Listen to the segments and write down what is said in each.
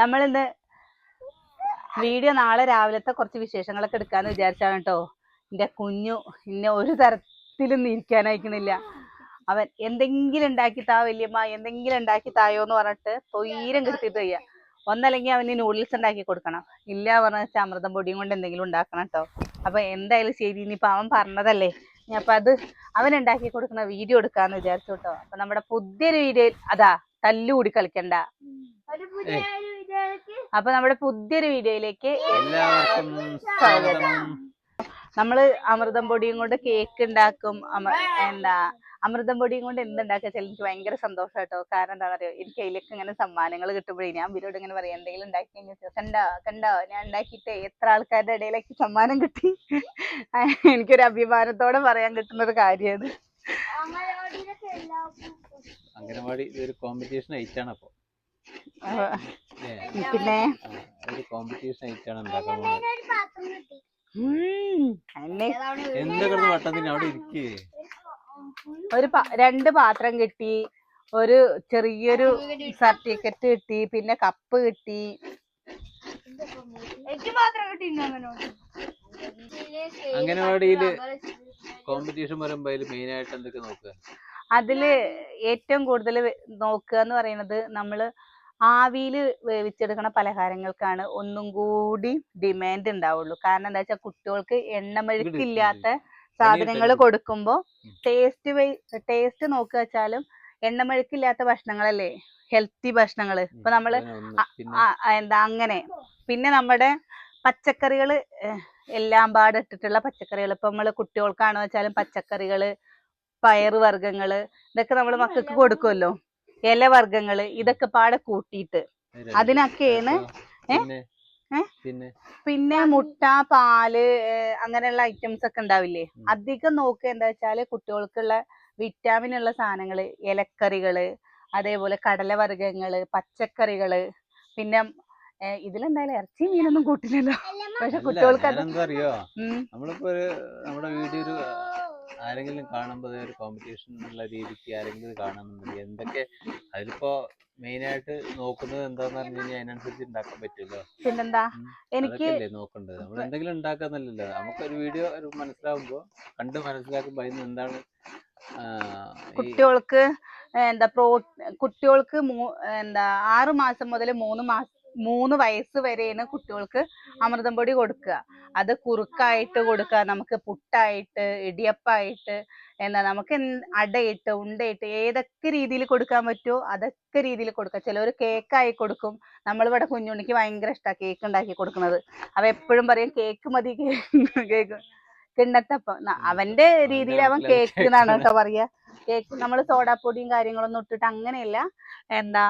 നമ്മളിന്ന് വീഡിയോ നാളെ രാവിലത്തെ കുറച്ച് വിശേഷങ്ങളൊക്കെ എടുക്കാന്ന് വിചാരിച്ചാണ് കേട്ടോ എന്റെ കുഞ്ഞു ഇന്നെ ഒരു തരത്തിലും ഇരിക്കാനായിക്കുന്നില്ല അവൻ എന്തെങ്കിലും ഉണ്ടാക്കി താ വല്യമ്മ എന്തെങ്കിലും ഉണ്ടാക്കി തായോ എന്ന് പറഞ്ഞിട്ട് തൊയ്യം കിട്ടിയിട്ട് വയ്യ. ഒന്നല്ലെങ്കിൽ അവന് നൂഡിൽസ് ഉണ്ടാക്കി കൊടുക്കണം. ഇല്ല പറഞ്ഞ വെച്ചാൽ അമൃതം പൊടിയും കൊണ്ട് എന്തെങ്കിലും ഉണ്ടാക്കണം കേട്ടോ അപ്പൊ എന്തായാലും ശരി ഇനിയിപ്പൊ അവൻ പറഞ്ഞതല്ലേ. ഞാൻ അപ്പൊ അത് അവൻ ഉണ്ടാക്കി കൊടുക്കുന്ന വീഡിയോ എടുക്കാന്ന് വിചാരിച്ചു കേട്ടോ അപ്പൊ നമ്മുടെ പുതിയൊരു വീഡിയോയിൽ അതാ തല്ലുകൂടി കളിക്കണ്ട. ഒരു ഒരു അപ്പൊ നമ്മുടെ പുതിയൊരു വീഡിയോയിലേക്ക് എല്ലാവർക്കും സ്വാഗതം. നമ്മൾ അമൃതം പൊടിയും കൊണ്ട് കേക്ക് ഉണ്ടാക്കും. എന്താ അമൃതം പൊടിയും കൊണ്ട് എന്തുണ്ടാക്കുക വെച്ചാൽ എനിക്ക് ഭയങ്കര സന്തോഷം കേട്ടോ. കാരണം എന്താ പറയുക എനിക്ക് അതിലേക്ക് ഇങ്ങനെ സമ്മാനങ്ങൾ കിട്ടുമ്പോഴേ ഞാൻ ഇവരോട് ഇങ്ങനെ പറയാം എന്തെങ്കിലും ഉണ്ടാക്കി കഴിഞ്ഞാൽ കണ്ടോ? കണ്ടോ? ഞാൻ ഉണ്ടാക്കിയിട്ട് എത്ര ആൾക്കാരുടെ ഇടയിലേക്ക് സമ്മാനം കിട്ടി? എനിക്കൊരു അഭിമാനത്തോടെ പറയാൻ കിട്ടുന്ന ഒരു കാര്യമാണ് എല്ലാവർക്കും അംഗനവാടി ഇതൊരു കോമ്പറ്റീഷൻ ഐറ്റാണ് അപ്പൊ. അല്ലേ? പിന്നെ? ഒരു കോമ്പറ്റീഷൻ ഐറ്റാണ് ഉണ്ടാക്കാൻ പോകുന്നത് ഒരു പാത്രം കിട്ടി ഉം, എന്നെ എന്താ കിടന്ന് വട്ടത്തിന് അവിടെ ഇരിക്കേ ഒരു രണ്ട് പാത്രം കിട്ടി. ഒരു ചെറിയൊരു സർട്ടിഫിക്കറ്റ് കിട്ടി. പിന്നെ കപ്പ് കിട്ടി. അംഗനവാടിയിൽ കോമ്പറ്റീഷൻ വരുമ്പോ അതിൽ മെയിൻ ആയിട്ട് എന്തൊക്കെ നോക്കുക? അതിൽ ഏറ്റവും കൂടുതൽ നോക്കുക എന്ന് പറയുന്നത് നമ്മൾ ആവിയിൽ വേവിച്ചെടുക്കണ പലഹാരങ്ങൾക്കാണ് ഒന്നും കൂടി ഡിമാൻഡ് ഉണ്ടാവുള്ളൂ കാരണം എന്താ വെച്ചാൽ കുട്ടികൾക്ക് എണ്ണമെഴുക്കില്ലാത്ത സാധനങ്ങൾ കൊടുക്കുമ്പോൾ. ടേസ്റ്റ് ടേസ്റ്റ് നോക്കുക വെച്ചാലും എണ്ണമെഴുക്കില്ലാത്ത ഭക്ഷണങ്ങളല്ലേ? ഹെൽത്തി ഭക്ഷണങ്ങൾ ഇപ്പൊ നമ്മൾ എന്താ അങ്ങനെ. പിന്നെ നമ്മുടെ പച്ചക്കറികൾ എല്ലാം പാടെ ഇട്ടിട്ടുള്ള പച്ചക്കറികൾ ഇപ്പൊ നമ്മൾ കുട്ടികൾക്കാണോ വെച്ചാലും പച്ചക്കറികൾ പയറ് വർഗങ്ങൾ ഇതൊക്കെ നമ്മൾ മക്കൾക്ക് കൊടുക്കുമല്ലോ ഇലവർഗങ്ങൾ ഇതൊക്കെ പാടെ കൂട്ടിയിട്ട്. അതിനൊക്കെയാണ് പിന്നെ? മുട്ട പാൽ അങ്ങനെയുള്ള ഐറ്റംസ് ഒക്കെ ഉണ്ടാവില്ലേ? അധികം നോക്കുക എന്താ വെച്ചാൽ കുട്ടികൾക്കുള്ള വിറ്റാമിൻ ഉള്ള സാധനങ്ങൾ ഇലക്കറികൾ അതേപോലെ കടലവർഗങ്ങൾ പച്ചക്കറികൾ പിന്നെ ഇതിലെന്തായാലും ഇറച്ചി മീനൊന്നും കൂട്ടില്ലല്ലോ. പക്ഷെ കുട്ടികൾക്ക് അത് നമ്മളിപ്പോ നമ്മുടെ വീഡിയോ ഒരു ആരെങ്കിലും കാണുമ്പോൾ ഒരു കോമ്പറ്റീഷൻ എന്നുള്ള രീതിക്ക് ആരെങ്കിലും കാണുന്നുണ്ടെങ്കിൽ എന്തൊക്കെ അതിലിപ്പോ മെയിൻ ആയിട്ട് നോക്കുന്നത് എന്താന്ന് പറഞ്ഞു കഴിഞ്ഞാൽ അതിനനുസരിച്ച് ഉണ്ടാക്കാൻ പറ്റുമല്ലോ പിന്നെന്താ? എനിക്ക് നോക്കേണ്ടത്? നമ്മൾ എന്തെങ്കിലും ഉണ്ടാക്കാന്നല്ലല്ലോ നമുക്കൊരു വീഡിയോ ഒരു മനസ്സിലാവുമ്പോ കണ്ട് മനസ്സിലാക്കുമ്പോ അതിന് എന്താണ് കുട്ടികൾക്ക് എന്താ പ്രോ കുട്ടികൾക്ക് എന്താ ആറ് മാസം മുതൽ മൂന്ന് മാസം മൂന്ന് വയസ്സ് വരെയാണ് കുട്ടികൾക്ക് അമൃതം പൊടി കൊടുക്കുക. അത് കുറുക്കായിട്ട് കൊടുക്കുക നമുക്ക് പുട്ടായിട്ട് ഇടിയപ്പായിട്ട് എന്താ നമുക്ക് അടയിട്ട് ഉണ്ടയിട്ട് ഏതൊക്കെ രീതിയിൽ കൊടുക്കാൻ പറ്റുമോ അതൊക്കെ രീതിയിൽ കൊടുക്കുക. ചിലവർ കേക്കായി കൊടുക്കും. നമ്മളിവിടെ കുഞ്ഞുണ്ണിക്ക് ഭയങ്കര ഇഷ്ടമാണ് കേക്ക് ഉണ്ടാക്കി കൊടുക്കുന്നത്. അവ എപ്പോഴും പറയും കേക്ക് മതി കേക്ക് കിണ്ണത്തപ്പം. അവന്റെ രീതിയിൽ അവൻ കേക്ക് എന്നാണ് കേട്ടോ പറയാ കേക്ക് നമ്മൾ സോഡാപ്പൊടിയും കാര്യങ്ങളൊന്നും ഇട്ടിട്ട് അങ്ങനെയല്ല. എന്താ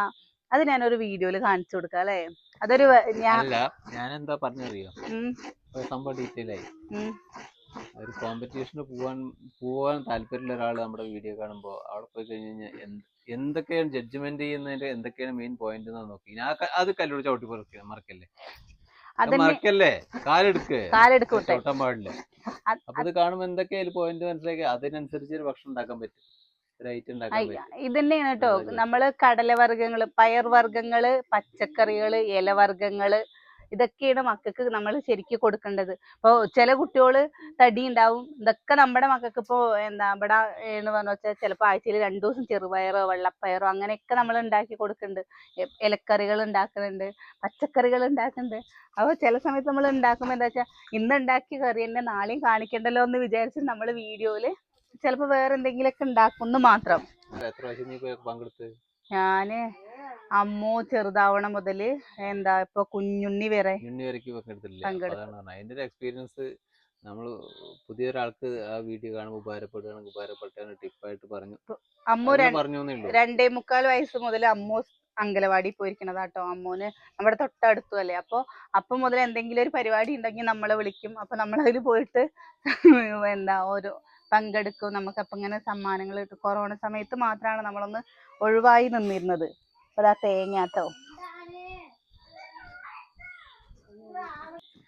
അത് ഞാനൊരു വീഡിയോയിൽ കാണിച്ചു കൊടുക്കാം അല്ലേ? അതൊരു ഞാൻ ഞാൻ എന്താ പറഞ്ഞറിയോ? സംഭവം ഡീറ്റെയിൽ ആയി. ഒരു കോമ്പറ്റീഷന് പോവാൻ പോവാൻ താല്പര്യമുള്ള ഒരാൾ നമ്മുടെ വീഡിയോ കാണുമ്പോൾ അവിടെ പോയി കഴിഞ്ഞ് കഴിഞ്ഞാൽ എന്ത് എന്തൊക്കെയാണ് ജഡ്ജ്മെന്റ് ചെയ്യുന്നതിന്റെ എന്തൊക്കെയാണ് മെയിൻ പോയിന്റ് എന്ന് നോക്കി. ഞാൻ അത് കല്ലൂർ ചവിട്ടി മറക്ക മറക്കല്ലേ? മറക്കല്ലേ? കാലെടുക്ക്. ചവിട്ടാൻ പാടില്ല. അപ്പൊ ഇത് കാണുമ്പോ എന്തൊക്കെയാ പോയിന്റ് മനസ്സിലാക്കി? അതിനനുസരിച്ച് ഒരു ഭക്ഷണം ഉണ്ടാക്കാൻ പറ്റും. ഇത് തന്നെയാണ് പറ്റും. ഇതന്നെയാണ് കേട്ടോ. നമ്മൾ കടലവർഗങ്ങൾ പയർവർഗങ്ങൾ പച്ചക്കറികൾ ഇലവർഗങ്ങൾ ഇതൊക്കെയാണ് മക്കൾക്ക് നമ്മൾ ശരിക്കും കൊടുക്കേണ്ടത്. ഇപ്പോൾ ചില കുട്ടികൾ തടി ഉണ്ടാവും. ഇതൊക്കെ നമ്മുടെ മക്കൾക്ക് ഇപ്പോ എന്താ ഇവിടെ എന്ന് പറഞ്ഞു വെച്ചാൽ ചിലപ്പോൾ ആഴ്ചയിൽ രണ്ടു ദിവസം ചെറുപയറോ വെള്ളപ്പയറോ അങ്ങനെയൊക്കെ നമ്മൾ ഉണ്ടാക്കി കൊടുക്കുന്നുണ്ട്. ഇലക്കറികൾ ഉണ്ടാക്കുന്നുണ്ട് പച്ചക്കറികൾ ഉണ്ടാക്കുന്നുണ്ട്. അപ്പോൾ ചില സമയത്ത് നമ്മൾ ഉണ്ടാക്കുമ്പോൾ എന്താ വെച്ചാൽ ഇന്ന് ഉണ്ടാക്കിയ കറി തന്നെ നാളെയും കാണിക്കണ്ടല്ലോ എന്ന് വിചാരിച്ച് നമ്മൾ വീഡിയോയിൽ ചിലപ്പോൾ വേറെ എന്തെങ്കിലുമൊക്കെ ഉണ്ടാക്കുന്നു മാത്രം. ഞാൻ അമ്മു ചെറുതാവണ മുതൽ എന്താ ഇപ്പൊ കുഞ്ഞുണ്ണി വരെ പങ്കെടുത്തിട്ടില്ല. എക്സ്പീരിയൻസ് നമ്മൾ പുതിയൊരാൾക്ക് ആ വീഡിയോ കാണുമ്പോൾ ഉപകാരപ്പെടുകയാണെങ്കിൽ ഉപകാരപ്പെട്ടാണ് ടിപ്പായിട്ട് പറഞ്ഞു. അമ്മു ഉള്ളൂ. രണ്ടേ മുക്കാൽ വയസ്സ് മുതൽ അമ്മു അങ്കലവാടി പോയിരിക്കണതാട്ടോ അമ്മൂന് നമ്മുടെ തൊട്ടടുത്തും അല്ലേ? അപ്പൊ അപ്പം മുതൽ എന്തെങ്കിലും ഒരു പരിപാടി ഉണ്ടെങ്കിൽ നമ്മളെ വിളിക്കും. അപ്പൊ നമ്മളതിൽ പോയിട്ട് എന്താ ഓരോ പങ്കെടുക്കും. നമുക്ക് അപ്പൊ ഇങ്ങനെ സമ്മാനങ്ങൾ കിട്ടും. കൊറോണ സമയത്ത് മാത്രമാണ് നമ്മളൊന്ന് ഒഴിവായി നിന്നിരുന്നത്. അതാ തേങ്ങാട്ടോ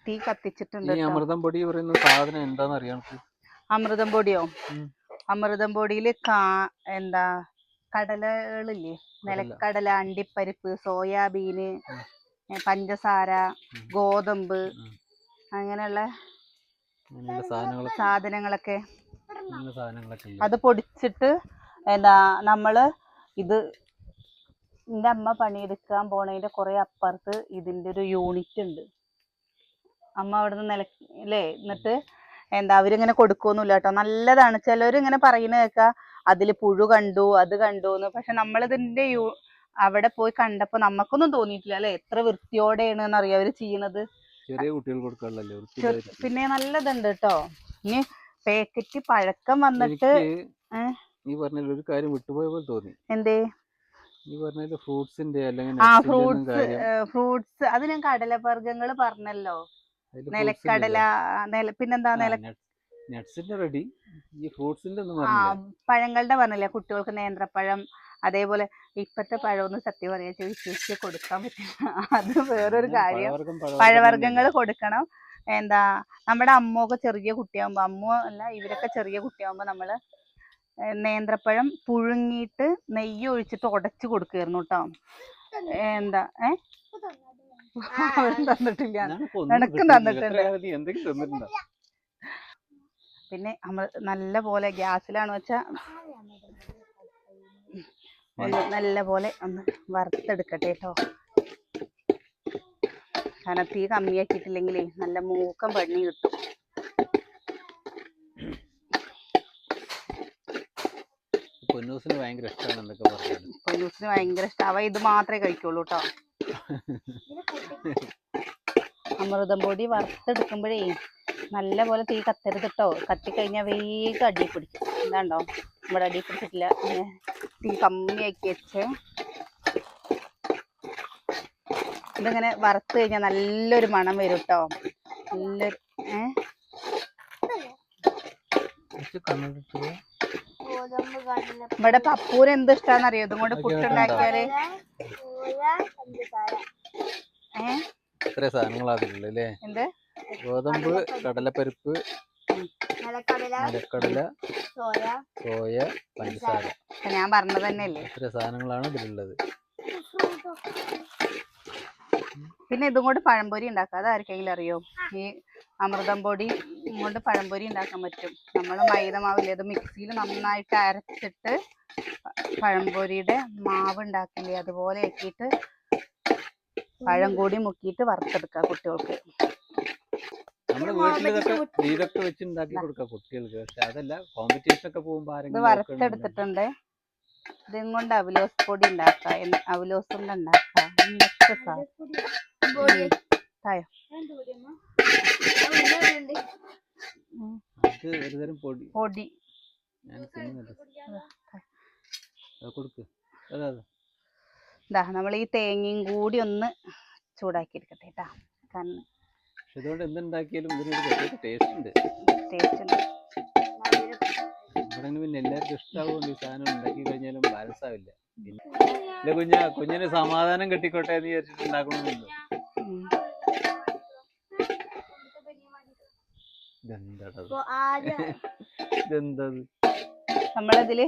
തീ കത്തിച്ചിട്ടുണ്ട്. അമൃതം പൊടി പറയുന്ന സാധനം എന്താന്ന് അറിയാം അമൃതം പൊടിയോ. അമൃതം പൊടിയിൽ കാ എന്താ കടലകളില്ലേ നിലക്കടല അണ്ടിപ്പരിപ്പ് സോയാബീന് പഞ്ചസാര. ഗോതമ്പ്. അങ്ങനെയുള്ള സാധനങ്ങളൊക്കെ അത് പൊടിച്ചിട്ട് എന്താ നമ്മൾ ഇത് എന്റെ അമ്മ പണിയെടുക്കാൻ പോണതിന്റെ കുറെ അപ്പുറത്ത് ഇതിന്റെ ഒരു യൂണിറ്റ് ഉണ്ട്. അമ്മ അവിടെ നിന്ന് നില അല്ലേ എന്നിട്ട് എന്താ അവരിങ്ങനെ കൊടുക്കൊന്നുമില്ല കേട്ടോ. നല്ലതാണ്. ചിലർ ഇങ്ങനെ പറയുന്ന കേൾക്കാ അതിൽ പുഴു കണ്ടു അത് കണ്ടു എന്ന്. പക്ഷെ നമ്മളിതിന്റെ യൂ അവിടെ പോയി കണ്ടപ്പോ നമുക്കൊന്നും തോന്നിയിട്ടില്ല അല്ലെ? എത്ര വൃത്തിയോടെയാണ് എന്നറിയാം അവർ ചെയ്യണത്? ചെറിയ കുട്ടികൾ കൊടുക്കാനുള്ളല്ലേ പിന്നെ നല്ലതുണ്ട് കേട്ടോ. ഇനി പാക്കറ്റ് പഴക്കം വന്നിട്ട് നീ പറഞ്ഞ ഒരു കാര്യം വിട്ടുപോയ പോലെ തോന്നി. എന്തേ? ഫ്രൂട്ട്സിന്റെ അല്ലെങ്കിൽ ആ ഫ്രൂട്ട്സ് അത് ഞാൻ കടലവർഗങ്ങൾ പറഞ്ഞല്ലോ. നിലക്കടല നില പിന്നെന്താ നില റെഡി ഈ ഫ്രൂട്ട്സിന്റെ ആ പഴങ്ങളുടെ പറഞ്ഞില്ലേ? കുട്ടികൾക്ക് നേന്ത്രപ്പഴം അതേപോലെ ഇപ്പത്തെ പഴമൊന്നും സത്യം പറയാ വിശ്വസിച്ച് കൊടുക്കാൻ പറ്റില്ല. അത് വേറൊരു കാര്യം. പഴവർഗം പഴവർഗം പഴവർഗങ്ങൾ കൊടുക്കണം. എന്താ നമ്മുടെ അമ്മ ഒക്കെ ചെറിയ കുട്ടിയാകുമ്പോ അമ്മ അല്ല ഇവരൊക്കെ ചെറിയ കുട്ടിയാകുമ്പോ നമ്മൾ നേന്ത്രപ്പഴം പുഴുങ്ങിയിട്ട് നെയ്യ് ഒഴിച്ചിട്ട് ഉടച്ചു കൊടുക്കുമായിരുന്നു കേട്ടോ. എന്താ? ഏ? അവരും തന്നിട്ടില്ല. എനക്കും തന്നിട്ടുണ്ടോ. പിന്നെ നമ്മൾ നല്ല പോലെ ഗ്യാസിലാണ് വെച്ചാ നല്ല പോലെ ഒന്ന് വറുത്തെടുക്കട്ടെ കേട്ടോ. കാരണം തീ കമ്മിയാക്കിയിട്ടില്ലെങ്കിലേ നല്ല മൂക്കം പണി കിട്ടും. പൊന്നൂസിന് ഭയങ്കര ഇഷ്ടമാണ് എന്നൊക്കെ പറഞ്ഞത് പൊന്നൂസിന് ഭയങ്കര ഇഷ്ടം. അവ ഇത് മാത്രമേ കഴിക്കുള്ളൂ കേട്ടോ അമൃതം പൊടി വറുത്തെടുക്കുമ്പോഴേ നല്ല പോലെ തീ കത്തരുത് കേട്ടോ കത്തിക്കഴിഞ്ഞാൽ വേഗം അടി പിടിക്കും എന്താണ്ടോ? ഇവിടെ അടി പിടിച്ചിട്ടില്ല. തീ കമ്മിയാക്കി വെച്ച് ഇതിങ്ങനെ വറുത്ത് കഴിഞ്ഞാൽ നല്ലൊരു മണം വരും കേട്ടോ നല്ലൊരു ഏഹ് ഇവിടെ പപ്പൂര് എന്ത് ഇഷ്ടാന്ന് അറിയോ ഇതും കൊണ്ട് പുട്ടുണ്ടാക്കിയാൽ സോയ സാധനങ്ങൾ അല്ലേ എന്ത്? ഗോതമ്പ് കടലപ്പരിപ്പ് നിലക്കടല സോയ പഞ്ചസാര. ഞാൻ പറഞ്ഞത് തന്നെയല്ലേ. ഇത്ര സാധനങ്ങളാണ് ഇതിലുള്ളത്. പിന്നെ ഇതും കൊണ്ട് പഴംപൊരി ഉണ്ടാക്കാം. അതാർക്കെങ്കിലും അറിയോ? ഈ അമൃതം പൊടി കൊണ്ട് പഴംപൊരി ഉണ്ടാക്കാൻ പറ്റും. നമ്മൾ മൈദ മാവില്ലേ അത് മിക്സിയിൽ നന്നായിട്ട് അരച്ചിട്ട് പഴംപൊരിയുടെ മാവ് ഉണ്ടാക്കില്ലേ അതുപോലെ ആക്കിയിട്ട് പഴം കൂടി മുക്കിയിട്ട് വറുത്തെടുക്കുക കുട്ടികൾക്ക്. ഇതൊക്കെ ഇതൊക്കെ വെച്ച് ഉണ്ടാക്കി കൊടുക്കാം കുട്ടികൾക്ക്. പക്ഷെ അതല്ല കോമ്പറ്റീഷൻ ഒക്കെ പോകുമ്പോ ഇത് ആരെങ്കിലും വറുത്തെടുത്തിട്ടുണ്ട്. ഇതും കൊണ്ട് അവലോസ് പൊടി ഉണ്ടാക്കാം. അവലോസ് കൊണ്ട് ഉണ്ടാക്കാം. പൊടി തായോ? ഒരുതരം പൊടി. ഇതാ നമ്മൾ ഈ തേങ്ങയും കൂടി ഒന്ന് ചൂടാക്കി എടുക്കട്ടെ കേട്ടാ കാരണം പക്ഷെ ഇതുകൊണ്ട് എന്തുണ്ടാക്കിയാലും ഇതിനൊരു പ്രത്യേക ടേസ്റ്റ് ഉണ്ട്. ടേസ്റ്റ് ഉണ്ട്. ഇവിടെ പിന്നെ എല്ലാവർക്കും ഇഷ്ടമാവുകൊണ്ട് ഈ സാധനം ഉണ്ടാക്കി കഴിഞ്ഞാലും ബാലൻസ് ആവില്ല പിന്നെ കുഞ്ഞ കുഞ്ഞിന് സമാധാനം കിട്ടിക്കോട്ടെ എന്ന് വിചാരിച്ചിട്ട് ഉണ്ടാക്കണമെന്നില്ല ഇതെന്തത്? നമ്മളിതിൽ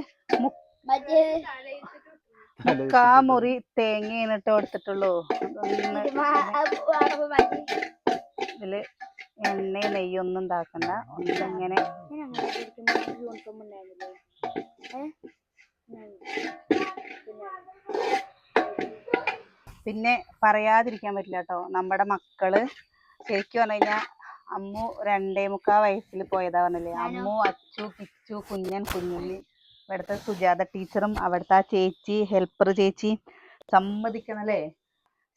മുക്കാ മുറി തേങ്ങ ഇട്ട് കൊടുത്തിട്ടുള്ളൂ. ഇതിൽ എണ്ണ നെയ്യൊന്നും ഉണ്ടാക്കണ്ട. ഒന്നിങ്ങനെ പിന്നെ പറയാതിരിക്കാൻ പറ്റില്ല കേട്ടോ. നമ്മുടെ മക്കൾ ശരിക്കും പറഞ്ഞു കഴിഞ്ഞാൽ അമ്മു രണ്ടേ മുക്കാ വയസ്സിൽ പോയതാ പറഞ്ഞില്ലേ. അമ്മു അച്ചു പിച്ചു കുഞ്ഞൻ കുഞ്ഞുണ്ണി. ഇവിടുത്തെ സുജാത ടീച്ചറും അവിടുത്തെ ആ ചേച്ചി ഹെൽപ്പർ ചേച്ചി സമ്മതിക്കണല്ലേ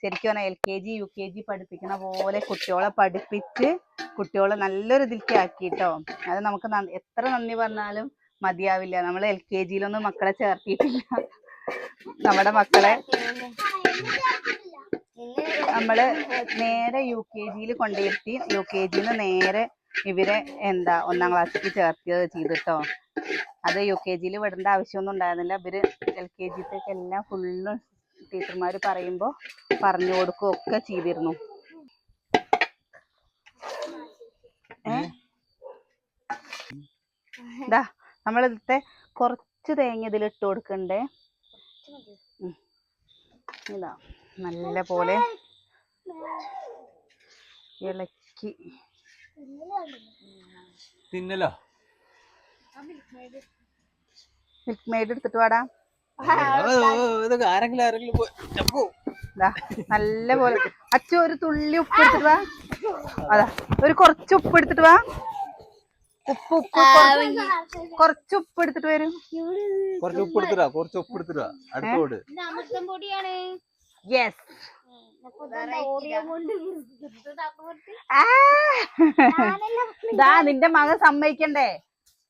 ശരിക്കും പറഞ്ഞാൽ L K G U K G പഠിപ്പിക്കണ പോലെ കുട്ടികളെ പഠിപ്പിച്ച് കുട്ടികളെ നല്ലൊരു ഇതിലേക്ക് ആക്കിട്ടോ. അത് നമുക്ക് എത്ര നന്ദി പറഞ്ഞാലും മതിയാവില്ല. നമ്മൾ എൽ കെ ജിയിലൊന്നും മക്കളെ ചേർത്തിയിട്ടില്ല. നമ്മുടെ മക്കളെ നമ്മൾ നേരെ യു കെ ജിയിൽ കൊണ്ടുവരുത്തി യു കെ ജിന്ന് നേരെ ഇവരെ എന്താ ഒന്നാം ക്ലാസ്സിലേക്ക് ചേർത്തിയത് ചെയ്തിട്ടോ. അത് യു കെ ജിയിൽ വിടേണ്ട ആവശ്യമൊന്നും ഉണ്ടായിരുന്നില്ല. ഇവർ എൽ കെ ജിത്തേക്ക് എല്ലാം ഫുള്ളും ടീച്ചർമാർ പറയുമ്പോൾ പറഞ്ഞു കൊടുക്കുകയും ഒക്കെ ചെയ്തിരുന്നു ഇതാ നമ്മളിതിലത്തെ കുറച്ച് തേങ്ങ ഇതിൽ ഇട്ട് കൊടുക്കണ്ടേ. ഇതാ നല്ല പോലെ ഇളക്കി. തിന്നലോ? മിൽക്ക് മെയ്ഡ് എടുത്തിട്ട് വാടാ. ഇതൊക്കെ ആരെങ്കിലും ആരെങ്കിലും പോയി നല്ല പോലെ അച്ഛ ഒരു തുള്ളി ഉപ്പ് എടുത്തിട്ട് വാ. അതാ ഒരു കുറച്ച് ഉപ്പ് എടുത്തിട്ട് വാ. ഉപ്പ് ഉപ്പ് കുറച്ച് കുറച്ച് ഉപ്പ് എടുത്തിട്ട് വരും. കുറച്ച് ഉപ്പ് എടുത്തിടാ കുറച്ച് ഉപ്പ് എടുത്തിടാ അടുത്തോട് അമൃതം പൊടിയാണ്. യെസ് ദാ നിന്റെ മകൻ സമ്മതിക്കണ്ടേ.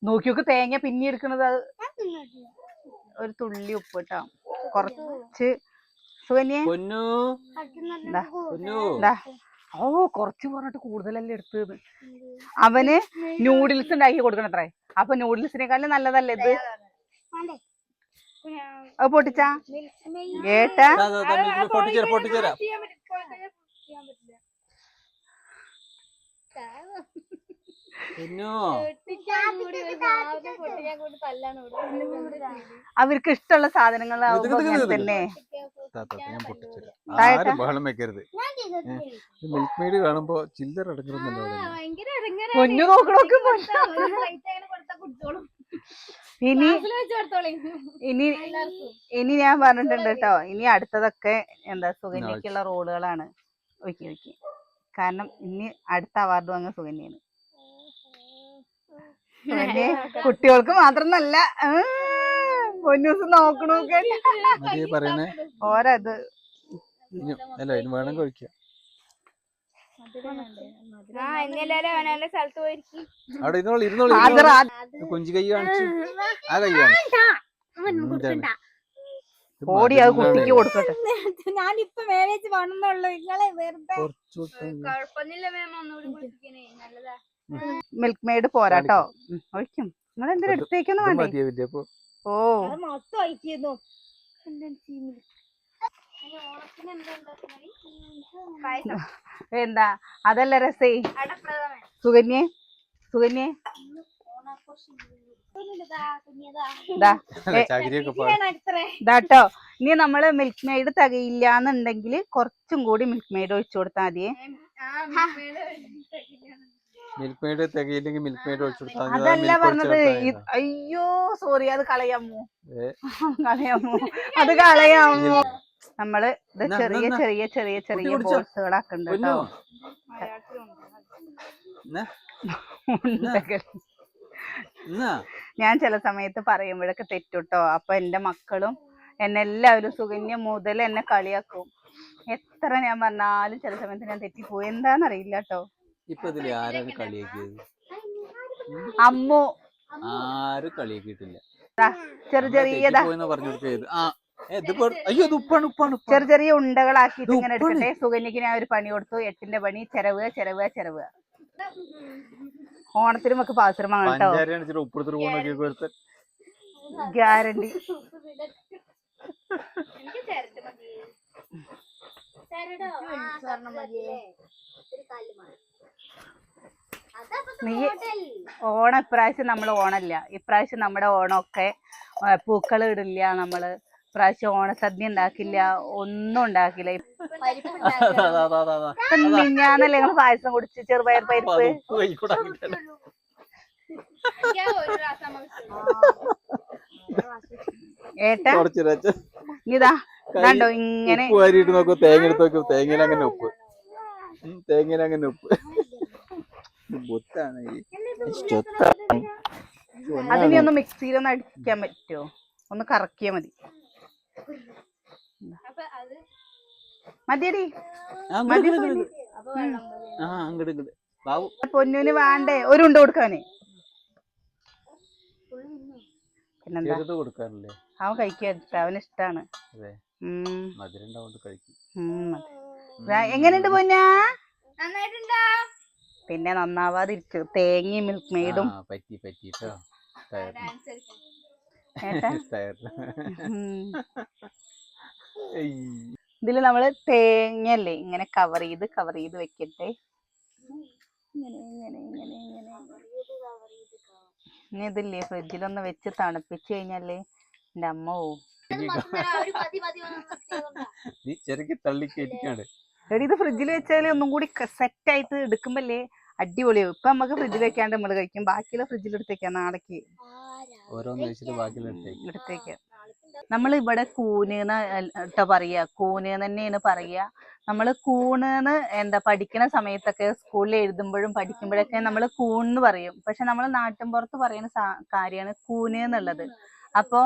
നോക്കി നോക്ക് തേങ്ങ പിന്നെ എടുക്കണത് അത്. ഒരു തുള്ളി ഉപ്പ് കേട്ടോ കുറച്ച്. സുകന്യെ. പൊന്നു. ദാ. പൊന്നു. ദാ. ഓ കുറച്ച് പറഞ്ഞിട്ട് കൂടുതലല്ലേ എടുത്തത് അവന് നൂഡിൽസ് ഉണ്ടാക്കി കൊടുക്കണം അത്രേ അപ്പൊ നൂഡിൽസിനെക്കാളും നല്ലതല്ലേ ഇത്? അത് പൊട്ടിച്ചാ? ഏട്ടാ. ദാ, ദാ, ദാ, ഇത് പൊട്ടിച്ചേരാ പൊട്ടിച്ചേരാ പൊന്നു അവർക്ക് ഇഷ്ടമുള്ള സാധനങ്ങൾ. തന്നെ ബഹളം വെക്കരുത്. മിൽക്ക് മെയ്ഡ് കാണുമ്പോ ഇനി ഇനി ഇനി ഞാൻ പറഞ്ഞിട്ടുണ്ട് കേട്ടോ. ഇനി അടുത്തതൊക്കെ എന്താ സുഗന്യക്കുള്ള റോളുകളാണ്. ഓക്കെ ഓക്കെ കാരണം ഇനി അടുത്ത അവാർഡ് വാങ്ങുക സുകന്യാണ് സുകന്യെ കുട്ടികൾക്ക് മാത്രമല്ല പൊന്നൂസ് നോക്കണു അതേ പറയണേ ഓരത്. ഇരുന്നോളൂ. കൈ കാണിച്ചു. ആ കൈ കാണിച്ചു. എന്താണ്? ഓടി അത് കുട്ടിക്ക് കൊടുക്കട്ടെ. ഞാനിപ്പൊ മേലേച്ച് വണെന്നുള്ളു നിങ്ങളെ വെറുതെ. കുഴപ്പമൊന്നുമില്ല മാം. ഒന്നുകൂടി നല്ലതാ. മിൽക്ക് മെയ്ഡ് പോരാട്ടോ. ഒഴിക്കും. നിങ്ങൾ എന്തിനാ എടുത്തേക്കൊന്നും വേണ്ടേ ഓ. അത് ഓണത്തിന് എന്താ? അതല്ല രസേ? സുകന്യെ? സുകന്യെ? ഇതാട്ടോ ഇനി നമ്മൾ മിൽക്ക് മെയ്ഡ് തികയില്ല എന്നുണ്ടെങ്കിൽ കുറച്ചും കൂടി മിൽക്ക് മെയ്ഡ് ഒഴിച്ചു കൊടുത്താൽ മതിയേ. മിൽക്ക് മെയ്ഡ് തികയില്ലെങ്കിൽ മിൽക്ക് മെയ്ഡ് ഒഴിച്ചു കൊടുത്താൽ. അതല്ല പറഞ്ഞത് അയ്യോ സോറി അത് കളയാമോ? കളയാമോ? അത് കളയാമോ? നമ്മൾ ഇത് ചെറിയ ചെറിയ ചെറിയ ചെറിയ കുടിച്ചോ. ബോൾസുകളാക്കുന്നുണ്ട് കേട്ടോ. ഞാൻ ചില സമയത്ത് പറയുമ്പോഴൊക്കെ തെറ്റുട്ടോ. അപ്പൊ എന്റെ മക്കളും എന്നെ എല്ലാവരും സുകന്യ മുതൽ എന്നെ കളിയാക്കും. എത്ര ഞാൻ പറഞ്ഞാലും ചില സമയത്ത് ഞാൻ തെറ്റിപ്പോയി. എന്താന്നറിയില്ല കേട്ടോ. ഇപ്പൊ ഇതിൽ ആരാണ് കളിയാക്കിയത്? അമ്മു. ആരും കളിയാക്കിയിട്ടില്ല. ദാ, ചെറിയ ചെറിയതാ പറഞ്ഞു കൊടുക്കരുത് ആ. ചെറിയ ചെറിയ ഉണ്ടകളാക്കിയിട്ട് ഇത് ഇങ്ങനെ എടുക്കട്ടെ. സുകന്യക്ക് ഞാൻ ഒരു പണി കൊടുത്തു. എട്ടിന്റെ പണി ചെലവ് ചെലവ് ചെലവ് ഓണത്തിന് നമുക്ക് പാത്രം വാങ്ങണം കേട്ടോ ഗ്യാരണ്ടി നീ ഓണം ഇപ്രാവശ്യം നമ്മൾ ഓണല്ല. ഇപ്രാവശ്യം നമ്മുടെ ഓണമൊക്കെ പൂക്കൾ ഇടില്ല നമ്മൾ. ഇപ്രാവശ്യം ഓണസദ്യ ഉണ്ടാക്കില്ല ഒന്നും ഉണ്ടാക്കില്ല. അതാ, അതാ, അതാ, അതാ. ഇപ്പൊ മിഞ്ഞാന്നല്ലേ ഞങ്ങൾ പായസം കുടിച്ച് ചെറുപയർ പരിപ്പ്? ഏട്ടാ? ഇതാ കണ്ടോ ഇങ്ങനെ ഉപ്പ് വാരിയിട്ട് നോക്കൂ തേങ്ങ എടുത്ത് നോക്കൂ തേങ്ങയിൽ അങ്ങനെ ഉപ്പ്. തേങ്ങയിൽ അങ്ങനെ ഉപ്പ്. ഇത് ബൊത്താണ്. അതിനെ ഒന്ന് മിക്സിയിൽ ഒന്ന് അടിക്കാൻ പറ്റുമോ ഒന്ന് കറക്കിയാ മതി. മതിയടി. ആ, മതി. പൊന്നുവിന് വേണ്ടേ? ഒരു ഉണ്ട കൊടുക്കാനേ. പിന്നെന്താ? അവൻ കഴിക്കാൻ അവന് ഇഷ്ടാണ്. എങ്ങനെയുണ്ട് പൊന്നാ? പിന്നെ നന്നാവാതിരിക്കും തേങ്ങയും മിൽക്ക് മെയ്ഡും പറ്റി പറ്റിട്ടോ? ഇതിൽ നമ്മൾ തേങ്ങയല്ലേ ഇങ്ങനെ കവർ ചെയ്ത് കവർ ചെയ്ത് വെക്കട്ടെ? ഇങ്ങനെ ഇങ്ങനെ ഇങ്ങനെ ഇങ്ങനെ. ഇനി ഇതില്ലേ ഫ്രിഡ്ജിലൊന്ന് വെച്ച് തണുപ്പിച്ച് കഴിഞ്ഞാലേ എന്റെ അമ്മ പോവും. നീ ചെറുക്കി തള്ളി കയറ്റിക്കാണ് എടി ഇത് ഫ്രിഡ്ജിൽ വെച്ചാൽ ഒന്നും കൂടി സെറ്റ് ആയിട്ട് എടുക്കുമ്പല്ലേ അടിപൊളിയാവും ഇപ്പൊ നമുക്ക് ഫ്രിഡ്ജിൽ വെക്കാണ്ട് നമ്മൾ കഴിക്കും. ബാക്കിയുള്ള ഫ്രിഡ്ജിൽ എടുത്തേക്കാം നാളേക്ക്. എടുത്തേക്ക്. നമ്മൾ ഇവിടെ കൂനെന്ന് കേട്ടോ പറയാ. കൂന് തന്നെയാണ് പറയാ. നമ്മൾ കൂണെന്ന് എന്താ പഠിക്കണ സമയത്തൊക്കെ സ്കൂളിൽ എഴുതുമ്പോഴും പഠിക്കുമ്പോഴൊക്കെ നമ്മൾ കൂണെന്ന് പറയും. പക്ഷെ നമ്മൾ നാട്ടിൻപുറത്ത് പറയുന്ന കാര്യാണ് കാര്യമാണ് കൂന് എന്നുള്ളത് അപ്പോ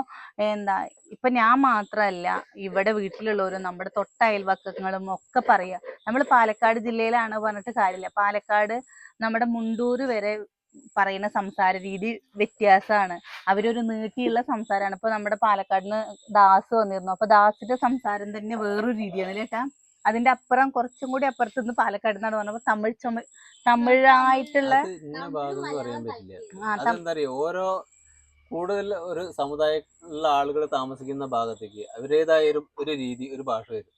എന്താ ഇപ്പൊ ഞാൻ മാത്രല്ല ഇവിടെ വീട്ടിലുള്ളവരും നമ്മുടെ തൊട്ട അയൽവക്കങ്ങളും ഒക്കെ പറയാ നമ്മൾ പാലക്കാട് ജില്ലയിലാണ് പറഞ്ഞിട്ട് കാര്യമില്ല. പാലക്കാട് നമ്മുടെ മുണ്ടൂർ വരെ പറയുന്ന സംസാര രീതി വ്യത്യാസമാണ്. അവരൊരു നീട്ടിയുള്ള സംസാരമാണ് ഇപ്പൊ നമ്മുടെ പാലക്കാടിന് ദാസ് വന്നിരുന്നു. അപ്പൊ ദാസിന്റെ സംസാരം തന്നെ വേറൊരു രീതിയാണ് ചേട്ടാ അതിന്റെ അപ്പുറം കുറച്ചും കൂടി അപ്പുറത്ത് നിന്ന് പാലക്കാട് നിന്നാണ് പറഞ്ഞപ്പോ തമിഴ് തമിഴായിട്ടുള്ള ഓരോ കൂടുതൽ ഒരു സമുദായത്തിലുള്ള ആളുകൾ താമസിക്കുന്ന ഭാഗത്തേക്ക് അവരുടേതായ ഒരു ഒരു രീതി ഒരു ഭാഷ വരും.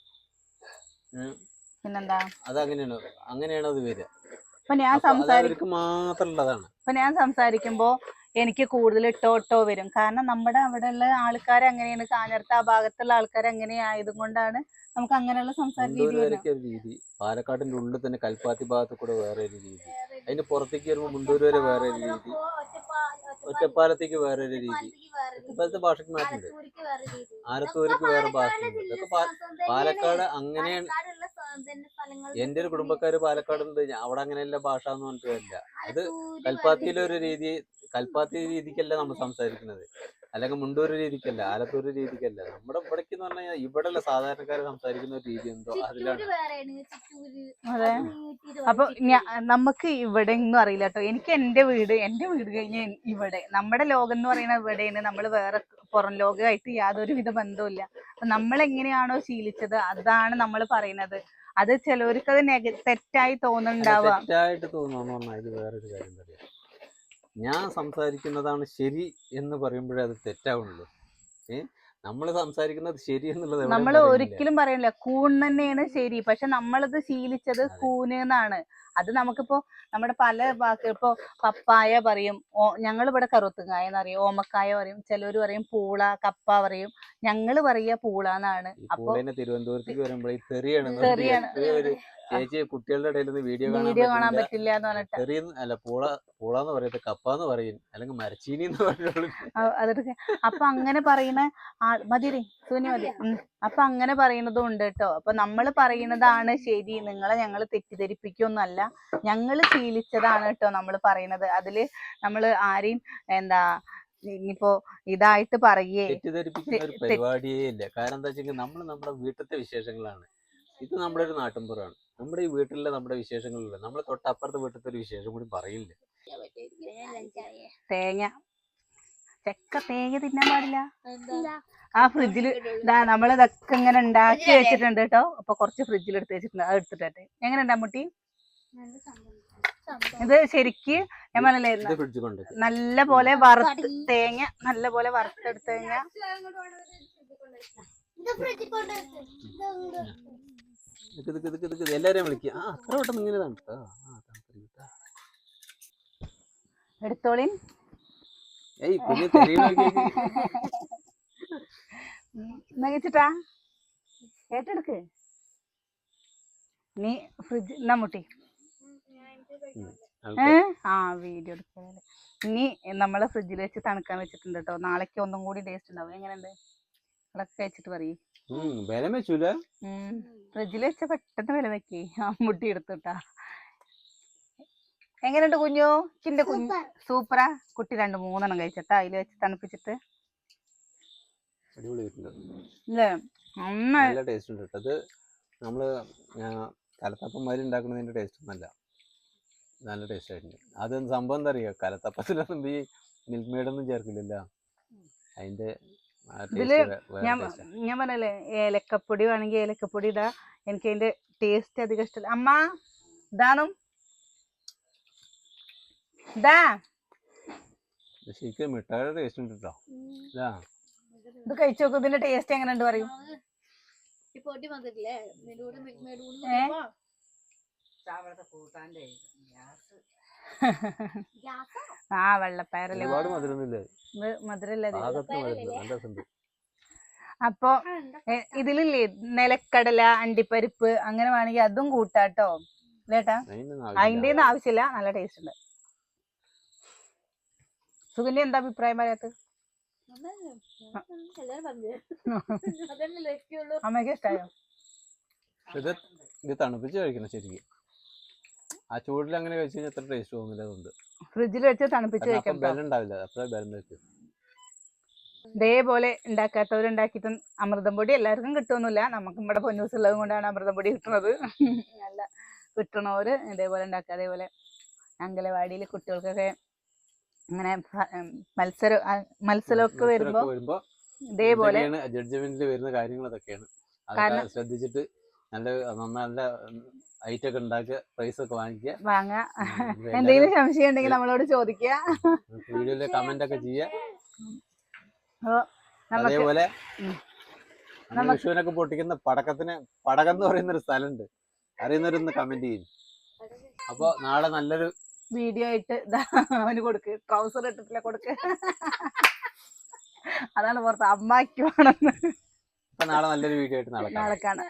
പിന്നെന്താ? അതങ്ങനെയാണ് അങ്ങനെയാണ് അത് വരിക. അപ്പൊ ഞാൻ അപ്പൊ സംസാരിക്കും മാത്രമുള്ളതാണ്. ഇപ്പൊ ഞാൻ സംസാരിക്കുമ്പോ എനിക്ക് കൂടുതൽ ഇട്ടോ ഇട്ടോ വരും. കാരണം നമ്മുടെ അവിടെ ഉള്ള ആൾക്കാർ അങ്ങനെയാണ്. കാഞ്ഞിരത്ത് ആ ഭാഗത്തുള്ള ആൾക്കാർ അങ്ങനെ ആയതുകൊണ്ടാണ് നമുക്ക് അങ്ങനെയുള്ള സംസാര രീതി മുണ്ടൂര് ഒരു രീതി. പാലക്കാടിന്റെ ഉള്ളിൽ തന്നെ കൽപ്പാത്തി ഭാഗത്ത് കൂടെ വേറെ ഒരു രീതി. അതിന്റെ പുറത്തേക്ക് വരുമ്പോൾ മുണ്ടൂർ വരെ വേറെ ഒരു രീതി. ഒറ്റപ്പാലത്തേക്ക് വേറെ ഒരു രീതി. ഒറ്റപ്പാലത്തെ ഭാഷയ്ക്ക് മാറ്റുണ്ട് ആലത്തൂർക്ക് വേറെ ഭാഷയുണ്ട്. ഇതൊക്കെ പാലക്കാട് അങ്ങനെയാണ്. എന്റെ ഒരു കുടുംബക്കാര് പാലക്കാട് അവിടെ അങ്ങനെയല്ല ഭാഷ എന്ന് പറഞ്ഞിട്ടില്ല അത് കൽപ്പാത്തിയിലെ ഒരു രീതി കൽപ്പാത്തി രീതിക്കല്ല നമ്മൾ സംസാരിക്കുന്നത്. അല്ലെങ്കിൽ മുണ്ടൂർ രീതിക്കല്ല ആലത്തൂർ രീതിക്കല്ല. നമ്മുടെ ഇവിടേക്ക് എന്ന് പറഞ്ഞാൽ ഇവിടെയുള്ള സാധാരണക്കാർ സംസാരിക്കുന്ന ഒരു രീതി എന്തോ അതിലാണ്. അതെ. അപ്പൊ നമുക്ക് ഇവിടെ ഒന്നും അറിയില്ല കേട്ടോ എനിക്ക് എന്റെ വീട് എന്റെ വീട് കഴിഞ്ഞ ഇവിടെ. നമ്മുടെ ലോകം എന്ന് പറയുന്നത് ഇവിടെയാണ്. നമ്മൾ വേറെ പുറം ലോകമായിട്ട് യാതൊരു വിധ ബന്ധവുമില്ല. അപ്പൊ നമ്മൾ എങ്ങനെയാണോ ശീലിച്ചത് അതാണ് നമ്മൾ പറയുന്നത്. അത് ചിലവർക്ക് അത് തെറ്റായി തോന്നുന്നുണ്ടാവാം. തെറ്റായിട്ട് തോന്നുന്നു വേറൊരു കാര്യം പറയാം. ഞാൻ സംസാരിക്കുന്നതാണ് ശരി എന്ന് പറയുമ്പോഴേ അത് തെറ്റാവുള്ളൂ ഏ? നമ്മൾ സംസാരിക്കുന്നത് ശരി എന്നുള്ളത് നമ്മൾ ഒരിക്കലും പറയുന്നില്ല കൂൺ തന്നെയാണ് ശരി. പക്ഷെ നമ്മളത് ശീലിച്ചത് കൂന് എന്നാണ്. അത് നമുക്കിപ്പോ നമ്മുടെ പല വാക്കുകൾ ഇപ്പോ പപ്പായ പറയും ഓ ഞങ്ങൾ ഇവിടെ കറുത്തുങ്ങായ എന്നറിയും ഓമക്കായ പറയും ചിലർ പറയും പൂള കപ്പ പറയും. ഞങ്ങൾ പറയുക പൂള എന്നാണ്. അപ്പൊ തിരുവനന്തപുരത്തേക്ക് വരുമ്പോഴേ തെറിയാണ്. ചേച്ചി കുട്ടികളുടെ ഇടയിൽ നിന്ന് വീഡിയോ വീഡിയോ കാണാൻ പറ്റില്ല. എന്ന് പറഞ്ഞിട്ട്. ചെറിയ അല്ല പൂള പൂള എന്ന് പറയുന്നത് കപ്പ എന്ന് പറയും. അല്ലെങ്കിൽ മരച്ചീനി എന്ന് പറയുള്ളൂ അതൊക്കെ. അപ്പൊ അങ്ങനെ പറയുന്ന മതിരി സൂനി മതി. അപ്പൊ അങ്ങനെ പറയുന്നതും ഉണ്ട് കേട്ടോ. അപ്പൊ നമ്മൾ പറയുന്നതാണ് ശരി. നിങ്ങളെ ഞങ്ങൾ തെറ്റിദ്ധരിപ്പിക്കൊന്നല്ല ഞങ്ങൾ ശീലിച്ചതാണ് കേട്ടോ നമ്മൾ പറയുന്നത്. അതിൽ നമ്മൾ ആരെയും എന്താ ഇനിയിപ്പോ ഇതായിട്ട് പറയേ തെറ്റിദ്ധരിപ്പിക്കുന്ന ഒരു പരിപാടിയേ ഇല്ല. കാരണം എന്താ വെച്ചെങ്കിൽ നമ്മൾ നമ്മുടെ വീട്ടിലത്തെ വിശേഷങ്ങളാണ്. ഇത് നമ്മുടെ ഒരു നാട്ടിൻപുറമാണ്. നമ്മുടെ ഈ വീട്ടിലെ നമ്മുടെ വിശേഷങ്ങളില്ല നമ്മൾ തൊട്ടപ്പുറത്തെ വീട്ടിലത്തെ ഒരു വിശേഷം കൂടി പറയില്ല? തേങ്ങ. ചെക്ക തേങ്ങ തിന്നാൻ പാടില്ല. ആ ഫ്രിഡ്ജിൽ ഇതാ നമ്മൾ ഇതൊക്കെ ഇങ്ങനെ ഉണ്ടാക്കി വെച്ചിട്ടുണ്ട് കേട്ടോ. അപ്പൊ കുറച്ച് ഫ്രിഡ്ജിൽ എടുത്ത് വെച്ചിട്ടുണ്ട്. അത് എടുത്തിട്ടെ എങ്ങനെയുണ്ട് മുട്ടി ഇത് ശരിക്ക് ഞാൻ പറഞ്ഞല്ലേ നല്ല പോലെ വറുത്ത് തേങ്ങ നല്ല പോലെ വറുത്തെടുത്ത് കഴിഞ്ഞാൽ നിക്ക് നിക്ക് നിക്ക് എല്ലാരെയും വിളിക്കുക ആ അത്ര വട്ടം ഇങ്ങനെ തണുത്താ ആ തണുത്തിരിക്കട്ടാ എടുത്തോളിൻ ഏയ് കുഞ്ഞു ഏറ്റെടുക്ക്. നീ ഫ്രിഡ്ജ് എന്നാ മുട്ടി. ഏ? ആ വീഡിയോ എടുക്കാതെ ഇനി നമ്മളെ ഫ്രിഡ്ജിൽ വെച്ച് തണുക്കാൻ വെച്ചിട്ടുണ്ട് കേട്ടോ നാളേക്ക് ഒന്നും കൂടി ടേസ്റ്റ് ഉണ്ടാവും. എങ്ങനെയുണ്ട്? അതൊക്കെ കഴിച്ചിട്ട് പറയും. വില വെച്ചൂല? ഫ്രിഡ്ജിൽ വെച്ച പെട്ടെന്ന് വില വെക്കേ. അമ്മുട്ടി എടുത്തുട്ടാ. എങ്ങനെയുണ്ട് കുഞ്ഞു? ചിന്റെ കുഞ്ഞു സൂപ്പറാ? കുട്ടി രണ്ട് മൂന്നെണ്ണം കഴിച്ചിട്ടാ അതിൽ വെച്ച് തണുപ്പിച്ചിട്ട്. നല്ല ടേസ്റ്റ് ഉണ്ട് കേട്ടോ. അത് നമ്മൾ കലത്തപ്പന്മാര് ഉണ്ടാക്കുന്നതിന്റെ ടേസ്റ്റ് ഒന്നല്ല നല്ല ടേസ്റ്റ് ആയിട്ടുണ്ട്. അത് സംഭവം എന്താ അറിയോ? കലത്തപ്പത്തിലൊന്നും ഈ മിൽക്ക് മെയ്ഡൊന്നും ചേർക്കില്ലല്ലോ. അതിന്റെ ഇതിൽ ഞാൻ ഞാൻ പറഞ്ഞല്ലേ ഏലക്കപ്പൊടി വേണമെങ്കിൽ ഏലക്കപ്പൊടി ഇടാ. എനിക്ക് അതിന്റെ ടേസ്റ്റ് അധികം ഇഷ്ടമല്ല അമ്മ ഇതാണോ. ഇതാ. ഇത് ശരിക്കും മിഠായിയുടെ ടേസ്റ്റ് ഉണ്ട് കേട്ടോ ഇതാ. ഇത് കഴിച്ചു നോക്കും ഇതിന്റെ ടേസ്റ്റ് പറയും. വന്നിട്ടില്ലേ? മെലൂട് മെലൂട് ഏ? ആ വെള്ളപ്പയറല്ലേ. ഒരുപാട് മധുരമൊന്നുമില്ലേ ഇത് മധുരല്ലേ അപ്പൊ ഇതിലില്ലേ നിലക്കടല അണ്ടിപ്പരിപ്പ് അങ്ങനെ വേണമെങ്കിൽ അതും കൂട്ടാട്ടോ. ഇല്ലേട്ടാ? അതിനൊന്നും അതിന്റെ ആവശ്യമില്ല. ഒന്നും ആവശ്യമില്ല. നല്ല ടേസ്റ്റ് ഉണ്ട്. സുഗന്യ എന്താ അഭിപ്രായം പറയാത്ത അമ്മയ്ക്ക് ഇഷ്ടായോ? ഇത് തണുപ്പിച്ച് കഴിക്കണം ശരിക്കും. ആ ചൂടിൽ അങ്ങനെ കഴിച്ചു കഴിഞ്ഞാൽ എത്ര ടേസ്റ്റ് തോന്നില്ല അതുകൊണ്ട്. ഫ്രിഡ്ജിൽ വെച്ച് തണുപ്പിച്ച് വെക്കാം. ബലം ഉണ്ടാവില്ല അപ്പോൾ ബലം വെച്ച് ഇതേപോലെ ഉണ്ടാക്കാത്തവരുണ്ടാക്കിയിട്ടും അമൃതം പൊടി എല്ലാവർക്കും കിട്ടുമൊന്നുമില്ല നമുക്ക് ഇവിടെ പൊന്നൂസ് ഉള്ളത് കൊണ്ടാണ് അമൃതം പൊടി കിട്ടുന്നത് നല്ല കിട്ടണവര് ഇതേപോലെ ഉണ്ടാക്കുക അതേപോലെ അങ്കലവാടിയിൽ കുട്ടികൾക്കൊക്കെ അങ്ങനെ മത്സരം മത്സരമൊക്കെ വരുമ്പോ ഇതേപോലെ ജഡ്ജ്മെന്റിൽ വരുന്ന കാര്യങ്ങൾ അതൊക്കെയാണ് ശ്രദ്ധിച്ചിട്ട് നല്ല നല്ല ഐറ്റം ഒക്കെ ഉണ്ടാക്കുക പ്രൈസ് ഒക്കെ വാങ്ങിക്കുക വാങ്ങാ എന്തെങ്കിലും സംശയം ഉണ്ടെങ്കിൽ നമ്മളോട് ചോദിക്കുക. വീഡിയോയിൽ കമന്റ് ഒക്കെ ചെയ്യുക അതേപോലെ വിഷുവിനൊക്കെ പൊട്ടിക്കുന്ന പടക്കത്തിന് പടകം എന്ന് പറയുന്ന ഒരു സ്ഥലമുണ്ട്. അറിയുന്നവരൊന്ന് കമന്റ് ചെയ്യും. അപ്പൊ നാളെ നല്ലൊരു വീഡിയോ ആയിട്ട് അവന് കൊടുക്ക്. ട്രൗസർ ഇട്ടിട്ടില്ല കൊടുക്ക്. അതാണ് പുറത്ത് അമ്മയ്ക്ക് വേണമെന്ന് നാളെ നല്ലൊരു വീഡിയോ ആയിട്ട് നാളെ കാണാം.